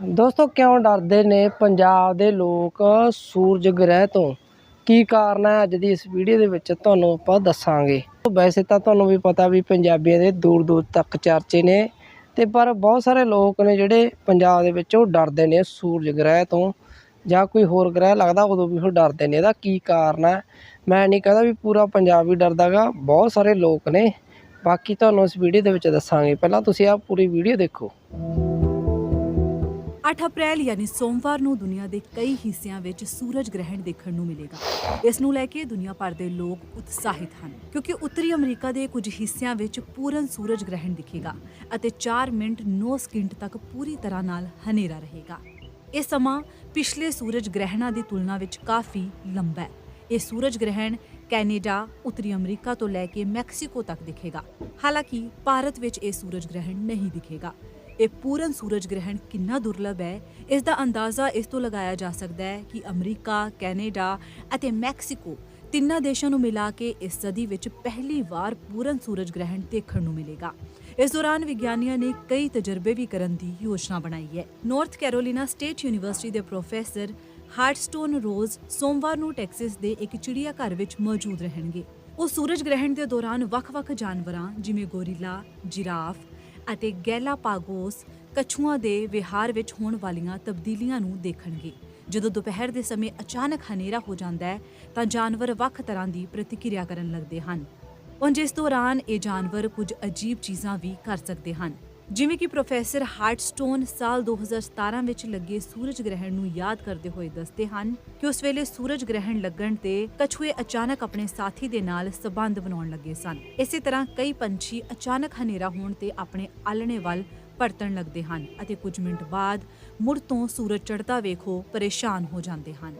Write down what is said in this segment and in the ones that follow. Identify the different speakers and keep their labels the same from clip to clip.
Speaker 1: ਦੋਸਤੋ, ਕਿਉਂ ਡਰਦੇ ਨੇ ਪੰਜਾਬ ਦੇ ਲੋਕ ਸੂਰਜ ਗ੍ਰਹਿ ਤੋਂ? ਕੀ ਕਾਰਨ ਹੈ ਅੱਜ ਦੀ ਇਸ ਵੀਡੀਓ ਦੇ ਵਿੱਚ ਤੁਹਾਨੂੰ ਆਪਾਂ ਦੱਸਾਂਗੇ। ਵੈਸੇ ਤਾਂ ਤੁਹਾਨੂੰ ਵੀ ਪਤਾ ਵੀ ਪੰਜਾਬੀਆਂ ਦੇ ਦੂਰ ਦੂਰ ਤੱਕ ਚਰਚੇ ਨੇ ਤੇ ਪਰ ਬਹੁਤ ਸਾਰੇ ਲੋਕ ਨੇ ਜਿਹੜੇ ਪੰਜਾਬ ਦੇ ਵਿੱਚ ਉਹ ਡਰਦੇ ਨੇ ਸੂਰਜ ਗ੍ਰਹਿ ਤੋਂ ਜਾਂ ਕੋਈ ਹੋਰ ਗ੍ਰਹਿ ਲੱਗਦਾ ਉਦੋਂ ਵੀ ਉਹ ਡਰਦੇ ਨੇ। ਇਹਦਾ ਕੀ ਕਾਰਨ ਹੈ? ਮੈਂ ਨਹੀਂ ਕਹਿੰਦਾ ਵੀ ਪੂਰਾ ਪੰਜਾਬ ਹੀ ਡਰਦਾ ਗਾ ਬਹੁਤ ਸਾਰੇ ਲੋਕ ਨੇ। ਬਾਕੀ ਤੁਹਾਨੂੰ ਇਸ ਵੀਡੀਓ ਦੇ ਵਿੱਚ ਦੱਸਾਂਗੇ। ਪਹਿਲਾਂ ਤੁਸੀਂ ਆਹ ਪੂਰੀ ਵੀਡੀਓ ਦੇਖੋ।
Speaker 2: 8 ਅਪ੍ਰੈਲ ਯਾਨੀ ਸੋਮਵਾਰ ਨੂੰ ਦੁਨੀਆ ਦੇ ਕਈ ਹਿੱਸਿਆਂ ਵਿੱਚ ਸੂਰਜ ਗ੍ਰਹਿਣ ਦੇਖਣ ਨੂੰ ਮਿਲੇਗਾ। ਇਸ ਨੂੰ ਲੈ ਕੇ ਦੁਨੀਆ ਭਰ ਦੇ ਲੋਕ ਉਤਸ਼ਾਹਿਤ ਹਨ, ਕਿਉਂਕਿ ਉੱਤਰੀ ਅਮਰੀਕਾ ਦੇ ਕੁਝ ਹਿੱਸਿਆਂ ਵਿੱਚ ਪੂਰਨ ਸੂਰਜ ਗ੍ਰਹਿਣ ਦਿਖੇਗਾ ਅਤੇ 4 ਮਿੰਟ 9 ਸਕਿੰਟ ਤੱਕ ਪੂਰੀ ਤਰ੍ਹਾਂ ਨਾਲ ਹਨੇਰਾ ਰਹੇਗਾ। ਇਹ ਸਮਾਂ ਪਿਛਲੇ ਸੂਰਜ ਗ੍ਰਹਿਣਾਂ ਦੀ ਤੁਲਨਾ ਵਿੱਚ ਕਾਫੀ ਲੰਬਾ ਹੈ। ਇਹ ਸੂਰਜ ਗ੍ਰਹਿਣ ਕੈਨੇਡਾ, ਉੱਤਰੀ ਅਮਰੀਕਾ ਤੋਂ ਲੈ ਕੇ ਮੈਕਸੀਕੋ ਤੱਕ ਦਿਖੇਗਾ। ਹਾਲਾਂਕਿ, ਭਾਰਤ ਵਿੱਚ ਇਹ ਸੂਰਜ ਗ੍ਰਹਿਣ ਨਹੀਂ ਦਿਖੇਗਾ। ਇਹ ਪੂਰਨ ਸੂਰਜ ਗ੍ਰਹਿਣ ਕਿੰਨਾ ਦੁਰਲਭ ਹੈ, ਇਸ ਦਾ ਅੰਦਾਜ਼ਾ ਇਸ ਤੋਂ ਲਗਾਇਆ ਜਾ ਸਕਦਾ ਹੈ ਕਿ ਅਮਰੀਕਾ, ਕੈਨੇਡਾ ਅਤੇ ਮੈਕਸੀਕੋ ਤਿੰਨਾਂ ਦੇਸ਼ਾਂ ਨੂੰ ਮਿਲਾ ਕੇ ਇਸ ਸਦੀ ਵਿੱਚ ਪਹਿਲੀ ਵਾਰ ਪੂਰਨ ਸੂਰਜ ਗ੍ਰਹਿਣ ਦੇਖਣ ਨੂੰ ਮਿਲੇਗਾ। ਇਸ ਦੌਰਾਨ ਵਿਗਿਆਨੀਆਂ ਨੇ ਕਈ ਤਜਰਬੇ ਵੀ ਕਰਨ ਦੀ ਯੋਜਨਾ ਬਣਾਈ ਹੈ। ਨਾਰਥ ਕੈਰੋਲੀਨਾ ਸਟੇਟ ਯੂਨੀਵਰਸਿਟੀ ਦੇ ਪ੍ਰੋਫੈਸਰ ਹਾਰਟਸਟੋਨ ਰੋਜ਼ ਸੋਮਵਾਰ ਨੂੰ ਟੈਕਸਸ ਦੇ ਇੱਕ ਚਿੜੀਆ ਘਰ ਵਿੱਚ ਮੌਜੂਦ ਰਹਿਣਗੇ। ਉਹ ਸੂਰਜ ਗ੍ਰਹਿਣ ਦੇ ਦੌਰਾਨ ਵੱਖ-ਵੱਖ ਜਾਨਵਰਾਂ ਜਿਵੇਂ ਗੋਰੀਲਾ, ਜਿਰਾਫ ਅਤੇ ਗੈਲਾਪਾਗੋਸ ਕਛੂਆਂ ਦੇ ਵਿਹਾਰ ਵਿੱਚ ਹੋਣ ਵਾਲੀਆਂ ਤਬਦੀਲੀਆਂ ਨੂੰ ਦੇਖਣਗੇ। ਜਦੋਂ ਦੁਪਹਿਰ ਦੇ ਸਮੇਂ ਅਚਾਨਕ ਹਨੇਰਾ ਹੋ ਜਾਂਦਾ ਹੈ, ਤਾਂ ਜਾਨਵਰ ਵੱਖ ਤਰ੍ਹਾਂ ਦੀ ਪ੍ਰਤੀਕਿਰਿਆ ਕਰਨ ਲੱਗਦੇ ਹਨ। ਉਂਝ ਇਸ ਦੌਰਾਨ ਇਹ ਜਾਨਵਰ ਕੁਝ ਅਜੀਬ ਚੀਜ਼ਾਂ ਵੀ ਕਰ ਸਕਦੇ ਹਨ। ਜਿਵੇਂ ਕਿ ਪ੍ਰੋਫੈਸਰ ਹਾਰਟਸਟੋਨ ਸਾਲ 2017 ਵਿੱਚ ਲੱਗੇ ਸੂਰਜ ਗ੍ਰਹਿਣ ਨੂੰ ਯਾਦ ਕਰਦੇ ਹੋਏ ਦੱਸਦੇ ਹਨ ਕਿ ਉਸ ਵੇਲੇ ਸੂਰਜ ਗ੍ਰਹਿਣ ਲੱਗਣ ਤੇ ਕਛੂਏ ਅਚਾਨਕ ਆਪਣੇ ਸਾਥੀ ਦੇ ਨਾਲ ਸਬੰਧ ਬਣਾਉਣ ਲੱਗੇ ਸਨ। ਇਸੇ ਤਰ੍ਹਾਂ ਕਈ ਪੰਛੀ ਅਚਾਨਕ ਹਨੇਰਾ ਹੋਣ ਤੇ ਆਪਣੇ ਆਲਣੇ ਵੱਲ ਪਰਤਣ ਲੱਗਦੇ ਹਨ ਅਤੇ ਕੁਝ ਮਿੰਟ ਬਾਅਦ ਮੁੜ ਤੋਂ ਸੂਰਜ ਚੜ੍ਹਦਾ ਵੇਖੋ ਪਰੇਸ਼ਾਨ ਹੋ ਜਾਂਦੇ ਹਨ।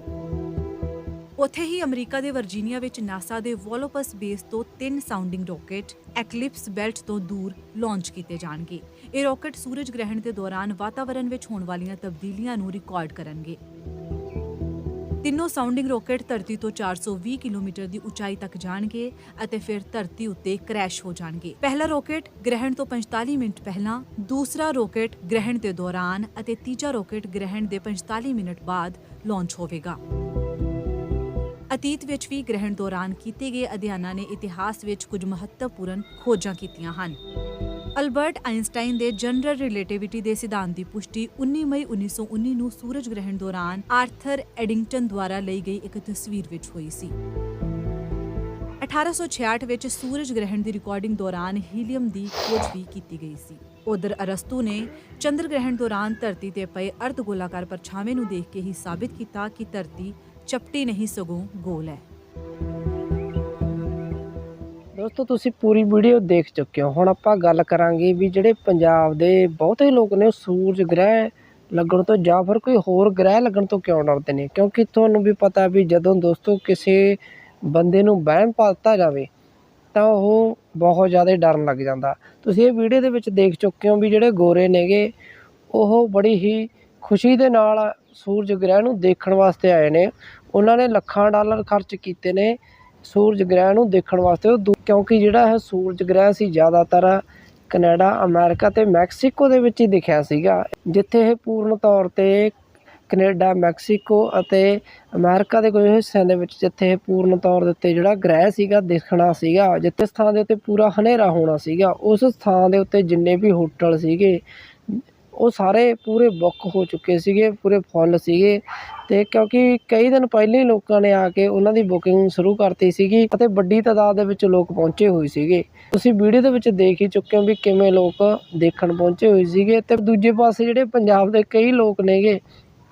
Speaker 2: ਉੱਥੇ ਹੀ ਅਮਰੀਕਾ ਦੇ ਵਰਜੀਨੀਆ ਵਿੱਚ ਨਾਸਾ ਦੇ ਵੋਲੋਪਸ ਬੇਸ ਤੋਂ ਤਿੰਨ ਸਾਊਂਡਿੰਗ ਰਾਕੇਟ ਐਕਲਿਪਸ ਬੈਲਟ ਤੋਂ ਦੂਰ ਲਾਂਚ ਕੀਤੇ ਜਾਣਗੇ। ਇਹ ਰਾਕੇਟ ਸੂਰਜ ਗ੍ਰਹਿਣ ਦੇ ਦੌਰਾਨ ਵਾਤਾਵਰਣ ਵਿੱਚ ਹੋਣ ਵਾਲੀਆਂ ਤਬਦੀਲੀਆਂ ਨੂੰ ਰਿਕਾਰਡ ਕਰਨਗੇ। ਤਿੰਨੋਂ ਸਾਊਂਡਿੰਗ ਰਾਕੇਟ ਧਰਤੀ ਤੋਂ 420 ਕਿਲੋਮੀਟਰ ਦੀ ਉਚਾਈ ਤੱਕ ਜਾਣਗੇ ਅਤੇ ਫਿਰ ਧਰਤੀ ਉੱਤੇ ਕ੍ਰੈਸ਼ ਹੋ ਜਾਣਗੇ। ਪਹਿਲਾ ਰਾਕੇਟ ਗ੍ਰਹਿਣ ਤੋਂ 45 ਮਿੰਟ ਪਹਿਲਾਂ, ਦੂਸਰਾ ਰਾਕੇਟ ਗ੍ਰਹਿਣ ਦੇ ਦੌਰਾਨ ਅਤੇ ਤੀਜਾ ਰਾਕੇਟ ਗ੍ਰਹਿਣ ਦੇ 45 ਮਿੰਟ ਬਾਅਦ ਲਾਂਚ ਹੋਵੇਗਾ। ਅਤੀਤ ਵਿੱਚ ਵੀ ਗ੍ਰਹਿਣ ਦੌਰਾਨ ਕੀਤੇ ਗਏ ਅਧਿਐਨਾਂ ਨੇ ਇਤਿਹਾਸ ਵਿੱਚ ਕੁਝ ਮਹੱਤਵਪੂਰਨ ਖੋਜਾਂ ਕੀਤੀਆਂ ਹਨ। ਅਲਬਰਟ ਆਇਨਸਟਾਈਨ ਦੇ ਜਨਰਲ ਰਿਲੇਟੀਵਿਟੀ ਦੇ ਸਿਧਾਂਤ ਦੀ ਪੁਸ਼ਟੀ 19 ਮਈ 1919 ਨੂੰ ਸੂਰਜ ਗ੍ਰਹਿਣ ਦੌਰਾਨ ਆਰਥਰ ਐਡਿੰਗਟਨ ਦੁਆਰਾ ਲਈ ਗਈ ਇੱਕ ਤਸਵੀਰ ਵਿੱਚ ਹੋਈ ਸੀ। 1866 ਵਿੱਚ ਸੂਰਜ ਗ੍ਰਹਿਣ ਦੀ ਰਿਕਾਰਡਿੰਗ ਦੌਰਾਨ ਹੀਲੀਅਮ ਦੀ ਖੋਜ ਵੀ ਕੀਤੀ ਗਈ ਸੀ। ਉਧਰ ਅਰਸਤੂ ਨੇ ਚੰਦਰ ਗ੍ਰਹਿਣ ਦੌਰਾਨ ਧਰਤੀ ਤੇ ਪਏ ਅਰਧ ਗੋਲਾਕਾਰ ਪਰਛਾਵੇਂ ਨੂੰ ਦੇਖ ਕੇ ਹੀ ਸਾਬਿਤ ਕੀਤਾ ਕਿ ਧਰਤੀ ਚਪਟੀ ਨਹੀਂ ਸਗੋਂ ਗੋਲ ਹੈ।
Speaker 1: ਦੋਸਤੋ, ਤੁਸੀਂ ਪੂਰੀ ਵੀਡੀਓ ਦੇਖ ਚੁੱਕੇ ਹੋ। ਹੁਣ ਆਪਾਂ ਗੱਲ ਕਰਾਂਗੇ ਵੀ ਜਿਹੜੇ ਪੰਜਾਬ ਦੇ ਬਹੁਤੇ ਲੋਕ ਨੇ, ਉਹ ਸੂਰਜ ਗ੍ਰਹਿ ਲੱਗਣ ਤੋਂ ਜਾਂ ਫਿਰ ਕੋਈ ਹੋਰ ਗ੍ਰਹਿ ਲੱਗਣ ਤੋਂ ਕਿਉਂ ਡਰਦੇ ਨੇ? ਕਿਉਂਕਿ ਤੁਹਾਨੂੰ ਵੀ ਪਤਾ ਵੀ ਜਦੋਂ ਦੋਸਤੋ ਕਿਸੇ ਬੰਦੇ ਨੂੰ ਵਹਿਮ ਪਾਤਾ ਜਾਵੇ, ਤਾਂ ਉਹ ਬਹੁਤ ਜ਼ਿਆਦਾ ਡਰਨ ਲੱਗ ਜਾਂਦਾ। ਤੁਸੀਂ ਇਹ ਵੀਡੀਓ ਦੇ ਵਿੱਚ ਦੇਖ ਚੁੱਕੇ ਹੋ ਵੀ ਜਿਹੜੇ ਗੋਰੇ ਨੇਗੇ, ਉਹ ਬੜੀ ਹੀ ਖੁਸ਼ੀ ਦੇ ਨਾਲ ਸੂਰਜ ਗ੍ਰਹਿ ਨੂੰ ਦੇਖਣ ਵਾਸਤੇ ਆਏ ਨੇ। ਉਹਨਾਂ ਨੇ ਲੱਖਾਂ ਡਾਲਰ ਖਰਚ ਕੀਤੇ ਨੇ ਸੂਰਜ ਗ੍ਰਹਿ ਨੂੰ ਦੇਖਣ ਵਾਸਤੇ। ਉਹ ਦੂ- ਕਿਉਂਕਿ ਜਿਹੜਾ ਇਹ ਸੂਰਜ ਗ੍ਰਹਿ ਸੀ, ਜ਼ਿਆਦਾਤਰ ਕੈਨੇਡਾ, ਅਮਰੀਕਾ ਤੇ ਮੈਕਸੀਕੋ ਦੇ ਵਿੱਚ ਹੀ ਦਿਖਿਆ ਸੀਗਾ। ਜਿੱਥੇ ਇਹ ਪੂਰਨ ਤੌਰ ਤੇ ਕੈਨੇਡਾ, ਮੈਕਸੀਕੋ ਅਤੇ ਅਮਰੀਕਾ ਦੇ ਕੁਝ ਹਿੱਸਿਆਂ ਦੇ ਵਿੱਚ ਜਿੱਥੇ ਇਹ ਪੂਰਨ ਤੌਰ ਦੇ ਉੱਤੇ ਜਿਹੜਾ ਗ੍ਰਹਿ ਸੀਗਾ, ਦੇਖਣਾ ਸੀਗਾ, ਜਿੱਥੇ ਸਥਾਨ ਦੇ ਉੱਤੇ ਪੂਰਾ ਹਨੇਰਾ ਹੋਣਾ ਸੀਗਾ, ਉਸ ਸਥਾਨ ਦੇ ਉੱਤੇ ਜਿੰਨੇ ਵੀ ਹੋਟਲ ਸੀਗੇ ਉਹ ਸਾਰੇ ਪੂਰੇ ਬੁੱਕ ਹੋ ਚੁੱਕੇ ਸੀਗੇ, ਪੂਰੇ ਫੁੱਲ ਸੀਗੇ ਅਤੇ ਕਿਉਂਕਿ ਕਈ ਦਿਨ ਪਹਿਲਾਂ ਹੀ ਲੋਕਾਂ ਨੇ ਆ ਕੇ ਉਹਨਾਂ ਦੀ ਬੁਕਿੰਗ ਸ਼ੁਰੂ ਕਰਤੀ ਸੀਗੀ ਅਤੇ ਵੱਡੀ ਤਾਦਾਦ ਦੇ ਵਿੱਚ ਲੋਕ ਪਹੁੰਚੇ ਹੋਏ ਸੀਗੇ। ਤੁਸੀਂ ਵੀਡੀਓ ਦੇ ਵਿੱਚ ਦੇਖ ਹੀ ਚੁੱਕੇ ਹੋ ਵੀ ਕਿਵੇਂ ਲੋਕ ਦੇਖਣ ਪਹੁੰਚੇ ਹੋਏ ਸੀਗੇ ਅਤੇ ਦੂਜੇ ਪਾਸੇ ਜਿਹੜੇ ਪੰਜਾਬ ਦੇ ਕਈ ਲੋਕ ਨੇਗੇ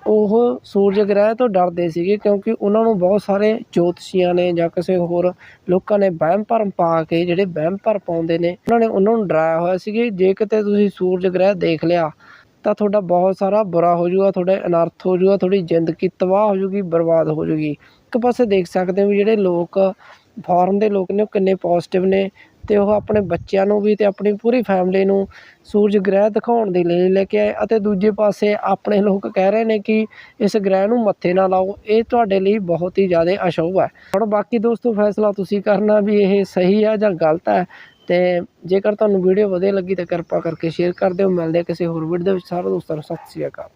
Speaker 1: ਉਹ ਸੂਰਜ ਗ੍ਰਹਿ ਤੋਂ ਡਰਦੇ ਸੀਗੇ ਕਿਉਂਕਿ ਉਹਨਾਂ ਨੂੰ ਬਹੁਤ ਸਾਰੇ ਜੋਤਸ਼ੀਆਂ ਨੇ ਜਾਂ ਕਿਸੇ ਹੋਰ ਲੋਕਾਂ ਨੇ ਵਹਿਮ ਭਰਮ ਪਾ ਕੇ ਜਿਹੜੇ ਵਹਿਮ ਭਰ ਪਾਉਂਦੇ ਨੇ, ਉਹਨਾਂ ਨੇ ਉਹਨਾਂ ਨੂੰ ਡਰਾਇਆ ਹੋਇਆ ਸੀਗੇ ਜੇ ਕਿਤੇ ਤੁਸੀਂ ਸੂਰਜ ਗ੍ਰਹਿ ਦੇਖ ਲਿਆ ਤਾਂ ਤੁਹਾਡਾ ਬਹੁਤ ਸਾਰਾ ਬੁਰਾ ਹੋ ਜਾਊਗਾ, ਤੁਹਾਡੇ ਅਨਰਥ ਹੋ ਜਾਊਗਾ, ਤੁਹਾਡੀ ਜ਼ਿੰਦਗੀ ਤਬਾਹ ਹੋ ਜਾਊਗੀ, ਬਰਬਾਦ ਹੋ ਜਾਊਗੀ। ਇੱਕ ਪਾਸੇ ਦੇਖ ਸਕਦੇ ਹੋ ਵੀ ਜਿਹੜੇ ਲੋਕ ਫੋਰਨ ਦੇ ਲੋਕ ਨੇ ਉਹ ਕਿੰਨੇ ਪੋਜ਼ਿਟਿਵ ਨੇ ਅਤੇ ਉਹ ਆਪਣੇ ਬੱਚਿਆਂ ਨੂੰ ਵੀ ਅਤੇ ਆਪਣੀ ਪੂਰੀ ਫੈਮਿਲੀ ਨੂੰ ਸੂਰਜ ਗ੍ਰਹਿ ਦਿਖਾਉਣ ਦੇ ਲਈ ਲੈ ਕੇ ਆਏ ਅਤੇ ਦੂਜੇ ਪਾਸੇ ਆਪਣੇ ਲੋਕ ਕਹਿ ਰਹੇ ਨੇ ਕਿ ਇਸ ਗ੍ਰਹਿ ਨੂੰ ਮੱਥੇ ਨਾ ਲਾਓ, ਇਹ ਤੁਹਾਡੇ ਲਈ ਬਹੁਤ ਹੀ ਜ਼ਿਆਦਾ ਅਸ਼ੁਭ ਹੈ। ਹੁਣ ਬਾਕੀ ਦੋਸਤੋ, ਫੈਸਲਾ ਤੁਸੀਂ ਕਰਨਾ ਵੀ ਇਹ ਸਹੀ ਹੈ ਜਾਂ ਗਲਤ ਹੈ ਅਤੇ ਜੇਕਰ ਤੁਹਾਨੂੰ ਵੀਡੀਓ ਵਧੀਆ ਲੱਗੀ ਤਾਂ ਕਿਰਪਾ ਕਰਕੇ ਸ਼ੇਅਰ ਕਰ ਦਿਓ। ਮਿਲਦੇ ਕਿਸੇ ਹੋਰ ਵੀਡੀਓ ਦੇ ਵਿੱਚ। ਸਾਰੇ ਦੋਸਤਾਂ ਨੂੰ ਸਤਿ ਸ਼੍ਰੀ ਅਕਾਲ।